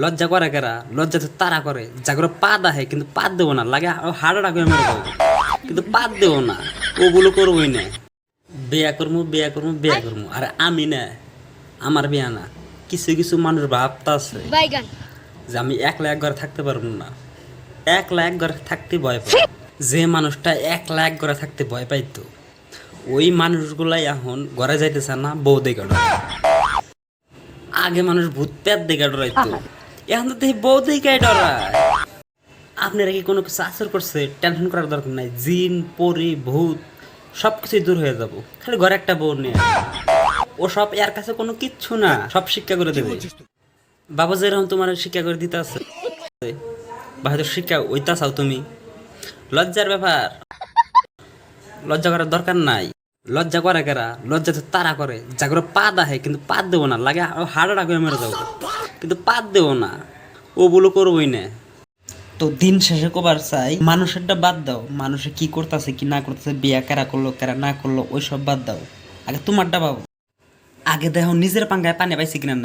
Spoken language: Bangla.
লজ্জা করে কেরা? লজ্জা তো তারা করে। জাগরে পা দাহে কিন্তু পাত দেবো না। লাগে হাড়াটা করে মেরে দেবো কিন্তু পাত দেবো না। ওগুলো করবোই না। বিয়া করব বিয়া করব বিয়া করব আরে আমি না। আমার বিয়া না। কিছু কিছু মানুষ ভাবতা আছে। যে আমি একলা এক ঘরে থাকতে পারব না। একলা এক ঘরে থাকতে ভয় পাই যে মানুষটা একলা এক ঘরে থাকতে ভয় পাইতো ওই মানুষগুলাই এখন ঘরে যাইতেছে না বউ দেখে আগে মানুষ ভূত পেট দেখে ডরাইতো। এখন তো দেখি দেখে ডরায়। আপনারা কি কোনো কিছু আসর করছে? টেনশন করার দরকার নাই। জিন, পরি, ভূত সব কিছুই দূর হয়ে যাব। খালি ঘরে একটা বউ নিয়ে ও সব এর কাছে কোনো কিচ্ছু না। সব শিক্ষা করে দেবে। বাবা যেরকম তোমার শিক্ষা করে দিতে আছে। হয়তো শিক্ষা ওইটা চাও তুমি। লজ্জার ব্যাপার। লজ্জা করার দরকার নাই। লজ্জা করে কেরা? লজ্জা তো তারা করে। জাগরে পা দাহে, কিন্তু পাত দেবো না। লাগে হাড়াটা করে মেরে যাব কিন্তু পাত দেবো না। ওগুলো করবোই না। তো দিন শেষে কবার চাই, মানুষেরটা বাদ দাও। মানুষে কি করতেছে, কি না করতেছে, বিয়া কেরা করল, কেরা না করল, ওইসব বাদ দাও। আগে তোমারটা পাবো আগে দেখো নিজের পাঙ্গায় পানি পাইছে কিনা নাই।